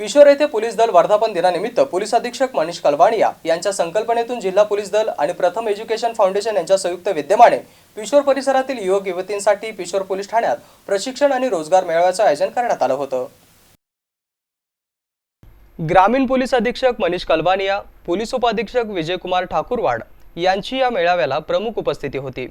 पिशोर येथे पोलीस दल वर्धापन दिनानिमित्त पोलीस अधीक्षक मनीष कलवाणिया यांच्या संकल्पनेतून जिल्हा पोलीस दल आणि प्रथम एज्युकेशन फाउंडेशन यांच्या संयुक्त विद्यमाने पिशोर परिसरातील युवक युवतींसाठी पिशोर पोलीस ठाण्यात प्रशिक्षण आणि रोजगार मेळाव्याचं आयोजन करण्यात आलं होतं. ग्रामीण पोलीस अधीक्षक मनीष कलवानिया पोलीस उपाधीक्षक विजयकुमार ठाकूरवाड यांची या मेळाव्याला प्रमुख उपस्थिती होती.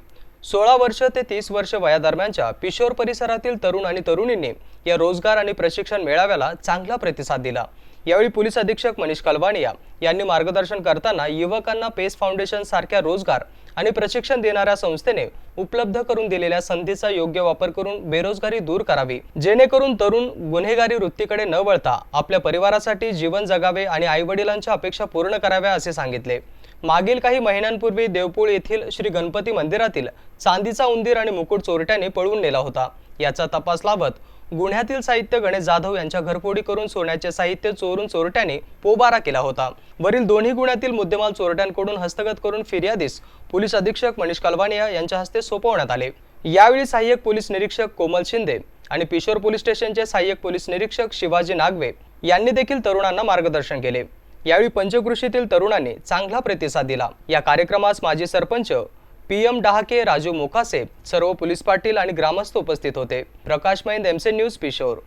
सोळा वर्ष ते तीस वर्ष वयादरम्यानच्या पिशोर परिसरातील तरुण आणि तरुणींनी या रोजगार आणि प्रशिक्षण मेळाव्याला चांगला प्रतिसाद दिला. यावेळी पोलीस अधीक्षक मनीष कलवाणिया यांनी मार्गदर्शन करताना युवकांना पेस फाउंडेशन सारख्या रोजगार आणि प्रशिक्षण देणाऱ्या संस्थेने उपलब्ध करून दिलेल्या संधीचा योग्य वापर करून बेरोजगारी दूर करावी. जेणेकरून तरुण गुन्हेगारी वृत्तीकडे न वळता आपल्या परिवारासाठी जीवन जगावे आणि आईवडिलांच्या अपेक्षा पूर्ण कराव्या असे सांगितले. मागील काही महिन्यांपूर्वी देवपूळ येथील श्री गणपती मंदिरातील चांदीचा उंदीर आणि मुकुट चोरट्याने पळवून नेला होता. याचा तपास लावत गुन्ह्यातील साहित्य गणेश जाधव यांच्या घरफोडी करून सोन्याचे साहित्य चोरून चोरट्याने पोबारा केला होता. वरील दोन्ही गुन्ह्यातील मुद्देमाल चोरट्यांकडून हस्तगत करून फिर्यादीस पोलीस अधीक्षक मनीष कलवानिया यांच्या हस्ते सोपवण्यात आले. यावेळी सहाय्यक पोलीस निरीक्षक कोमल शिंदे आणि पिशोर पोलीस स्टेशनचे सहाय्यक पोलीस निरीक्षक शिवाजी नागवे यांनी देखील तरुणांना मार्गदर्शन केले. यावेळी पंचकृषीतील तरुणांनी चांगला प्रतिसाद दिला. या कार्यक्रमास माजी सरपंच पी एम डहाके राजू मोकासे सर्व पोलीस पाटील आणि ग्रामस्थ उपस्थित होते. प्रकाश महिंद एमसे न्यूज पिशोर.